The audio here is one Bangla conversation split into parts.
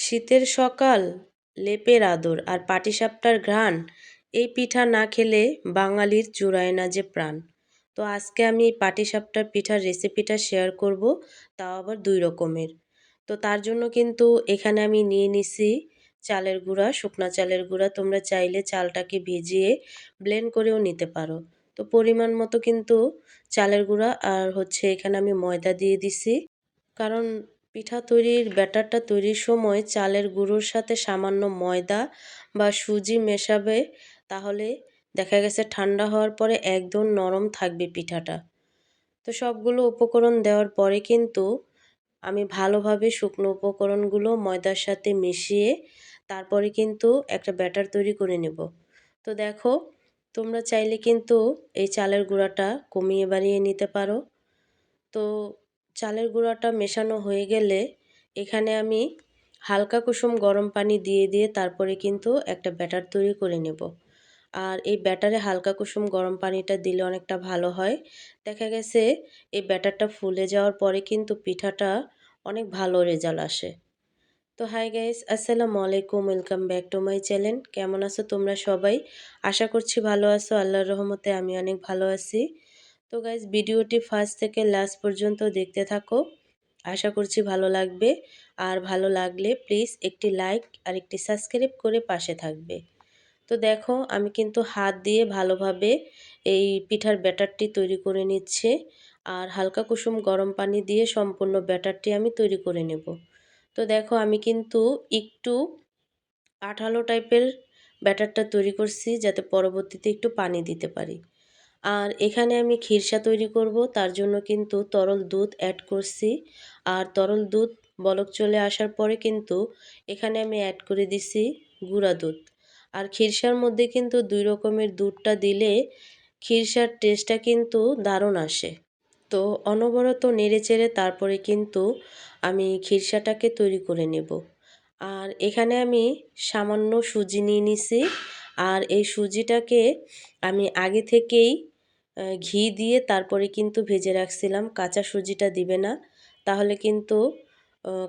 শীতের সকাল, লেপের আদর আর পাটিসাপটার ঘ্রাণ, এই পিঠা না খেলে বাঙালির জুড়ায় না যে প্রাণ। তো আজকে আমি এই পাটিসাপটার পিঠার রেসিপিটা শেয়ার করব, তাও আবার দুই রকমের। তো তার জন্য কিন্তু এখানে আমি নিয়ে নিছি চালের গুঁড়া, শুকনা চালের গুঁড়া। তোমরা চাইলে চালটাকে ভিজিয়ে ব্লেন্ড করেও নিতে পারো। তো পরিমাণ মতো কিন্তু চালের গুঁড়া আর হচ্ছে এখানে আমি ময়দা দিয়ে দিছি। কারণ পিঠা তৈরির ব্যাটারটা তৈরির সময় চালের গুঁড়োর সাথে সামান্য ময়দা বা সুজি মেশাবে, তাহলে দেখা গেছে ঠান্ডা হওয়ার পরে একদম নরম থাকবে পিঠাটা। তো সবগুলো উপকরণ দেওয়ার পরে কিন্তু আমি ভালোভাবে শুকনো উপকরণগুলো ময়দার সাথে মিশিয়ে তারপরে কিন্তু একটা ব্যাটার তৈরি করে নেব। তো দেখো, তোমরা চাইলে কিন্তু এই চালের গুঁড়াটা কমিয়ে বাড়িয়ে নিতে পারো। তো চালের গুঁড়াটা মেশানো হয়ে গেলে এখানে আমি হালকা কুসুম গরম পানি দিয়ে দিয়ে তারপরে কিন্তু একটা ব্যাটার তৈরি করে নেব। আর এই ব্যাটারে হালকা কুসুম গরম পানিটা দিলে অনেকটা ভালো হয়। দেখা গেছে এই ব্যাটারটা ফুলে যাওয়ার পরে কিন্তু পিঠাটা অনেক ভালো রেজাল্ট আসে। তো হাই গাইস, আসসালামু আলাইকুম, welcome back to my channel. কেমন আছো তোমরা সবাই? আশা করছি ভালো আছো, আল্লাহর রহমতে আমি অনেক ভালো আছি। তো গাইজ ভিডিওটি ফার্স্ট থেকে লাস্ট পর্যন্ত দেখতে থাকো। আশা করছি ভালো লাগবে। আর ভালো লাগলে প্লিজ একটি লাইক আর একটি সাবস্ক্রাইব করে পাশে থাকবে। তো দেখো, আমি কিন্তু হাত দিয়ে ভালোভাবে এই পিঠার ব্যাটারটি তৈরি করে নিচ্ছে। আর হালকা কুসুম গরম পানি দিয়ে সম্পূর্ণ ব্যাটারটি আমি তৈরি করে নেব। তো দেখো, আমি কিন্তু একটু আঠালো টাইপের ব্যাটারটা তৈরি করছি যাতে পরবর্তীতে একটু পানি দিতে পারি। আর এখানে আমি খিরসা তৈরি করব, তার জন্য কিন্তু তরল দুধ অ্যাড করছি। আর তরল দুধ বলক চলে আসার পরে কিন্তু এখানে আমি অ্যাড করে দিছি গুঁড়া দুধ। আর খিরসার মধ্যে কিন্তু দুই রকমের দুধটা দিলে খিরসার টেস্টটা কিন্তু দারুণ আসে। তো অনবরত নেড়ে চেড়ে তারপরে কিন্তু আমি খিরসাটাকে তৈরি করে নেব। আর এখানে আমি সামান্য সুজি নিয়ে নিছি। আর এই সুজিটাকে আমি আগে থেকেই ঘি দিয়ে তারপরে কিন্তু ভেজে রাখছিলাম। কাঁচা সুজিটা দিবে না, তাহলে কিন্তু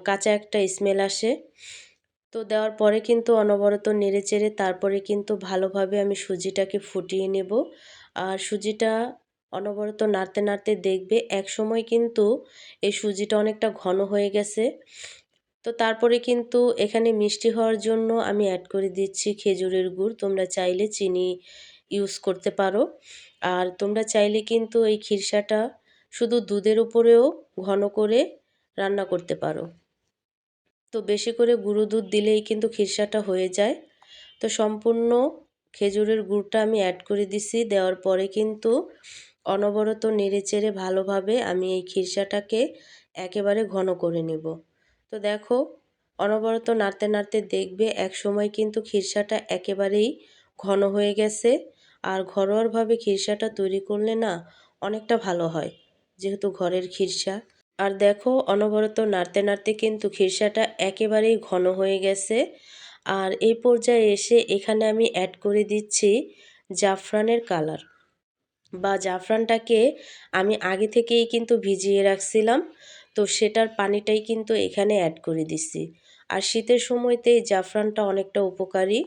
কাঁচা একটা স্মেল আসে। তো দেওয়ার পরে কিন্তু অনবরত নেড়ে চেড়ে তারপরে কিন্তু ভালোভাবে আমি সুজিটাকে ফুটিয়ে নেব। আর সুজিটা অনবরত নাড়তে নাড়তে দেখবে এক সময় কিন্তু এই সুজিটা অনেকটা ঘন হয়ে গেছে। তো তারপরে কিন্তু এখানে মিষ্টি হওয়ার জন্য আমি অ্যাড করে দিচ্ছি খেজুরের গুড়। তোমরা চাইলে চিনি ইউজ করতে পারো। আর তোমরা চাইলে কিন্তু এই খিরসাটা শুধু দুধের উপরেও ঘন করে রান্না করতে পারো। তো বেশি করে গুঁড়ো দুধ দিলেই কিন্তু খিরসাটা হয়ে যায়। তো সম্পূর্ণ খেজুরের গুড়টা আমি অ্যাড করে দিছি। দেওয়ার পরে কিন্তু অনবরত নেড়েচেড়ে ভালোভাবে আমি এই খিরসাটাকে একেবারে ঘন করে নেব। তো দেখো, অনবরত নাড়তে নাড়তে দেখবে এক সময় কিন্তু খিরসাটা একেবারেই ঘন হয়ে গেছে। আর ঘরোয়াভাবে খিরসাটা তৈরি করলে না অনেকটা ভালো হয়, যেহেতু ঘরের খিরসা আর দেখো, অনবরত নাড়তে নাড়তে কিন্তু খিরসাটা একেবারেই ঘন হয়ে গেছে। আর এই পর্যায়ে এসে এখানে আমি অ্যাড করে দিচ্ছি জাফরানের কালার বা জাফরানটাকে আমি আগে থেকেই কিন্তু ভিজিয়ে রাখছিলাম, তো সেটার পানিটাই কিন্তু এখানে অ্যাড করে দিচ্ছি। আর শীতের সময়তে জাফরানটা অনেকটা উপকারী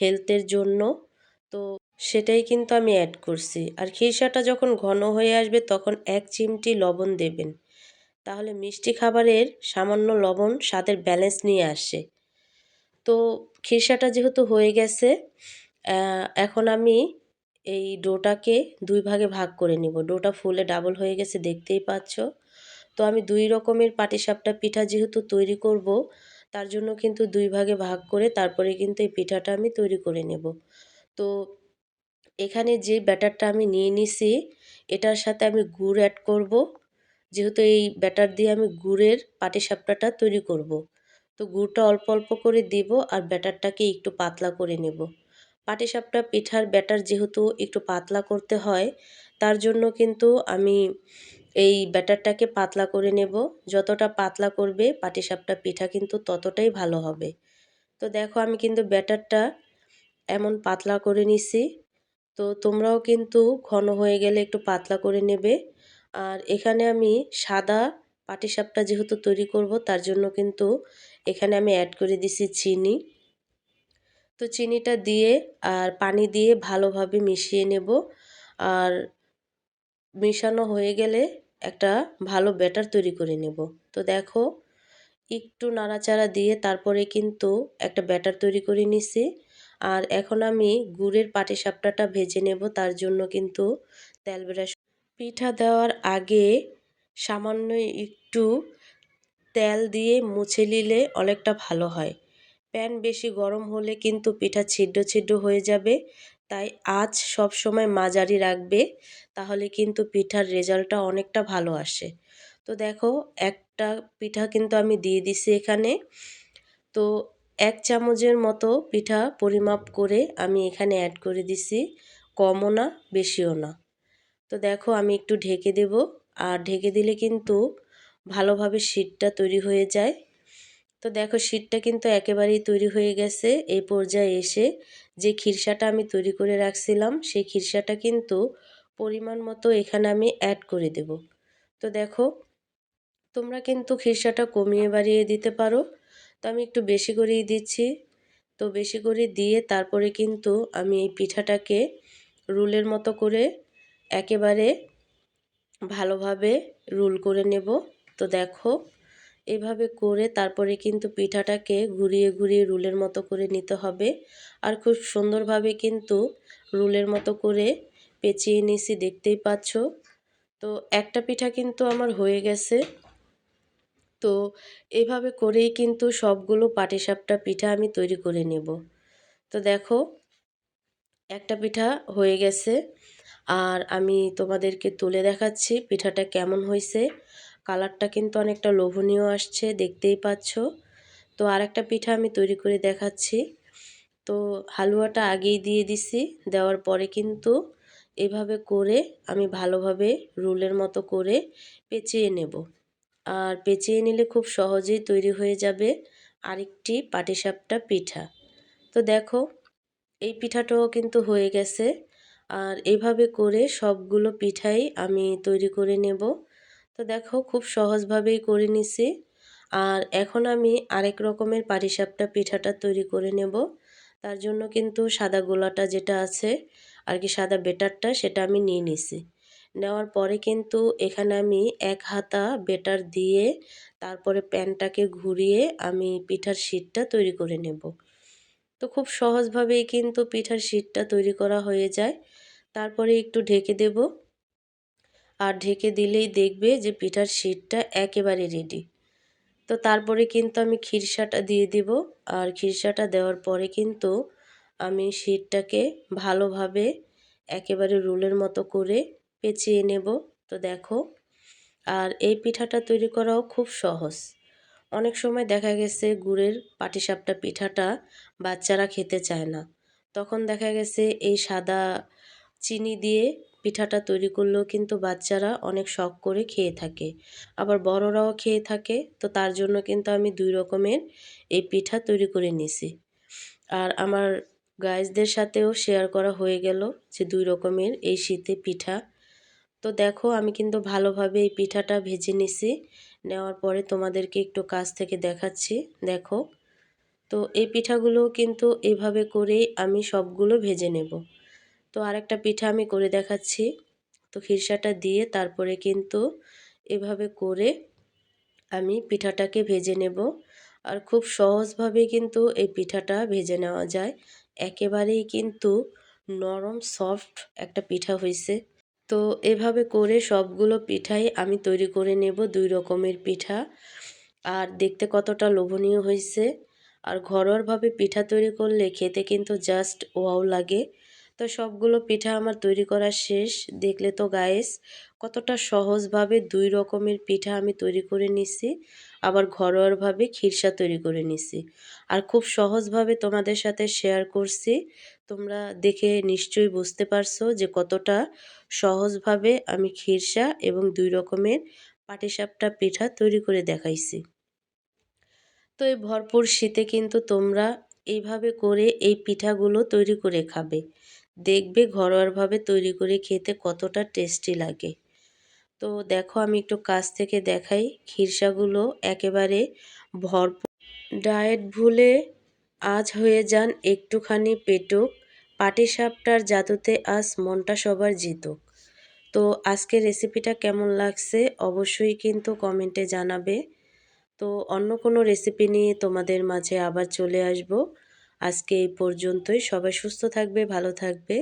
হেলথের জন্য। তো সেটাই কিন্তু আমি অ্যাড করছি। আর খিরসাটা যখন ঘন হয়ে আসবে তখন এক চিমটি লবণ দেবেন। তাহলে মিষ্টি খাবারের সামান্য লবণ স্বাদের ব্যালেন্স নিয়ে আসে। তো খিরসাটা যেহেতু হয়ে গেছে এখন আমি এই ডোটাকে দুই ভাগে ভাগ করে নিব। ডোটা ফুলে ডাবল হয়ে গেছে, দেখতেই পাচ্ছ। তো আমি দুই রকমের পাটিসাপটা পিঠা যেহেতু তৈরি করব, তার জন্য কিন্তু দুই ভাগে ভাগ করে তারপরে কিন্তু এই পিঠাটা আমি তৈরি করে নেব। তো এখানে যে ব্যাটারটা আমি নিয়ে নিছি, এটার সাথে আমি গুড় অ্যাড করব। যেহেতু এই ব্যাটার দিয়ে আমি গুড়ের পাটিসাপটাটা তৈরি করব। তো গুড়টা অল্প অল্প করে দিব আর ব্যাটারটাকে একটু পাতলা করে নেব। পাটিসাপটা পিঠার ব্যাটার যেহেতু একটু পাতলা করতে হয়, তার জন্য কিন্তু আমি এই ব্যাটারটাকে পাতলা করে নেব। যতটা পাতলা করবে পাটিসাপটা পিঠা কিন্তু ততটাই ভালো হবে। তো দেখো আমি কিন্তু ব্যাটারটা এমন পাতলা করে নিছি। তো তোমরাও কিন্তু ঘন হয়ে গেলে একটু পাতলা করে নেবে। আর এখানে আমি সাদা পাটিসাপটা যেহেতু তৈরি করব, তার জন্য কিন্তু এখানে আমি অ্যাড করে দিছি চিনি। তো চিনিটা দিয়ে আর পানি দিয়ে ভালোভাবে মিশিয়ে নেব। আর মিশানো হয়ে গেলে একটা ভালো ব্যাটার তৈরি করে নেব। তো দেখো, একটু নাড়াচাড়া দিয়ে তারপরে কিন্তু একটা ব্যাটার তৈরি করে নিছি। আর এখন আমি গুড়ের পাটিসাপটাটা ভেজে নেব, তার জন্য কিন্তু তেল ব্রাশ পিঠা দেওয়ার আগে সামান্য একটু তেল দিয়ে মুছে নিলে অনেকটা ভালো হয়। প্যান বেশি গরম হলে কিন্তু পিঠা ছিদ্র ছিদ্র হয়ে যাবে, তাই আজ সব সময় মাঝারি রাখবে, তাহলে কিন্তু পিঠার রেজাল্টটা অনেকটা ভালো আসে। তো দেখো, একটা পিঠা কিন্তু আমি দিয়ে দিছি এখানে। তো এক চামচের মতো পিঠা পরিমাপ করে আমি এখানে অ্যাড করে দিছি। কমও না, বেশিও না। তো দেখো, আমি একটু ঢেকে দেব। আর ঢেকে দিলে কিন্তু ভালোভাবে শীতটা তৈরি হয়ে যায়। তো দেখো, শীতটা কিন্তু একেবারেই তৈরি হয়ে গেছে। এই পর্যায়ে এসে যে খিরসাটা আমি তৈরি করে রাখছিলাম, সেই খিরসাটা কিন্তু পরিমাণ মতো এখানে আমি অ্যাড করে দেব। তো দেখো, তোমরা কিন্তু খিরসাটা কমিয়ে বাড়িয়ে দিতে পারো। তো আমি একটু বেশি করেই দিচ্ছি। তো বেশি করে দিয়ে তারপরে কিন্তু আমি এই পিঠাটাকে রুলের মতো করে একেবারে ভালোভাবে রুল করে নেব। তো দেখো, এভাবে করে তারপরে কিন্তু পিঠাটাকে ঘুরিয়ে ঘুরিয়ে রুলের মতো করে নিতে হবে। আর খুব সুন্দরভাবে কিন্তু রুলের মতো করে পেঁচিয়ে নিছি দেখতেই পাচ্ছ। তো একটা পিঠা কিন্তু আমার হয়ে গেছে। তো এভাবে করেই কিন্তু সবগুলো পাটিসাপটা পিঠা আমি তৈরি করে নেব। তো দেখো, একটা পিঠা হয়ে গেছে। আর আমি তোমাদেরকে তুলে দেখাচ্ছি পিঠাটা কেমন হয়েছে। কালারটা কিন্তু অনেকটা লোভনীয় আসছে, দেখতেই পাচ্ছ। তো আর একটা পিঠা আমি তৈরি করে দেখাচ্ছি। তো হালুয়াটা আগেই দিয়ে দিছি, দেওয়ার পরে কিন্তু এভাবে করে আমি ভালোভাবে রুলের মতো করে পেঁচিয়ে নেব। আর পেঁচিয়ে নিলে খুব সহজেই তৈরি হয়ে যাবে আরেকটি পাটিসাপটা পিঠা। তো দেখো, এই পিঠাটাও কিন্তু হয়ে গেছে। আর এইভাবে করে সবগুলো পিঠাই আমি তৈরি করে নেব। তো দেখো, খুব সহজভাবেই করে নিছি। আর এখন আমি আরেক রকমের পাটিসাপটা পিঠাটা তৈরি করে নেব। তার জন্য কিন্তু সাদা গোলাটা যেটা আছে, আর কি সাদা বেটারটা, সেটা আমি নিয়ে নিছি। নেওয়ার পরে কিন্তু এখানে আমি এক হাতা বেটার দিয়ে তারপরে প্যানটাকে ঘুরিয়ে আমি পিঠার শীটটা তৈরি করে নেব। তো খুব সহজভাবেই কিন্তু পিঠার শীটটা তৈরি করা হয়ে যায়। তারপরে একটু ঢেকে দেব। আর ঢেকে দিলেই দেখবে যে পিঠার শীটটা একেবারে রেডি তো তারপরে কিন্তু আমি খিরসাটা দিয়ে দিব। আর খিরসাটা দেওয়ার পরে কিন্তু আমি শীটটাকে ভালোভাবে একেবারে রুলের মতো করে পেঁচিয়ে নেব। তো দেখো, আর এই পিঠাটা তৈরি করাও খুব সহজ। অনেক সময় দেখা গেছে গুড়ের পাটিসাপটা পিঠাটা বাচ্চারা খেতে চায় না। তখন দেখা গেছে এই সাদা চিনি দিয়ে পিঠাটা তৈরি করলেও কিন্তু বাচ্চারা অনেক শখ করে খেয়ে থাকে। আবার বড়রাও খেয়ে থাকে, তো তার জন্য কিন্তু আমি দুই রকমের এই পিঠা তৈরি করে নিছি। আর আমার গাইজদের সাথেও শেয়ার করা হয়ে গেল যে দুই রকমের এই শীতে পিঠা তো দেখো, আমি কিন্তু ভালোভাবে এই পিঠাটা ভেজে নিছি। নেওয়ার পরে তোমাদেরকে একটু কাছ থেকে দেখাচ্ছি, দেখো। তো এই পিঠাগুলো কিন্তু এভাবে করেই আমি সবগুলো ভেজে নেব। তো আরেকটা পিঠা আমি করে দেখাচ্ছি। তো খিরসাটা দিয়ে তারপরে কিন্তু এভাবে করে আমি পিঠাটাকে ভেজে নেব। আর খুব সহজভাবে কিন্তু এই পিঠাটা ভেজে নেওয়া যায়। একেবারেই কিন্তু নরম, সফট একটা পিঠা হয়েছে তো এভাবে করে সবগুলো পিঠাই আমি তৈরি করে নেব দুই রকমের পিঠা। আর দেখতে কতটা লোভনীয় হয়েছে। আর ঘরোয়াভাবে পিঠা তৈরি করলে খেতে কিন্তু জাস্ট ওয়াও লাগে। তো সবগুলো পিঠা আমার তৈরি করা শেষ। দেখলে তো গায়েস কতটা সহজভাবে দুই রকমের পিঠা আমি তৈরি করে নিছি, আবার ঘরোয়াভাবে খিরসা তৈরি করে নিছি। আর খুব সহজভাবে তোমাদের সাথে শেয়ার করছি, তোমরা দেখে নিশ্চয়ই বুঝতে পারছ যে কতটা সহজভাবে আমি খিরসা এবং দুই রকমের পাটিসাপটা পিঠা তৈরি করে দেখাইছি। তো এই ভরপুর শীতে কিন্তু তোমরা এইভাবে করে এই পিঠাগুলো তৈরি করে খাবে। দেখবে ঘরোয়াভাবে তৈরি করে খেতে কতটা টেস্টি লাগে। তো দেখো আমি একটু কাছ থেকে দেখাই। খিরসাগুলো একেবারে ভরপুর। ডায়েট ভুলে আজ হয়ে যান একটুখানি পেটুক। পাটিসাপটার জাদুতে আজ মনটা সবার জিতুক। তো আজকের রেসিপিটা কেমন লাগছে অবশ্যই কিন্তু কমেন্টে জানাবে। তো অন্য কোনো রেসিপি নিয়ে তোমাদের মাঝে আবার চলে আসব। আজকে এই পর্যন্তই। সবাই সুস্থ থাকবে ভালো থাকবে।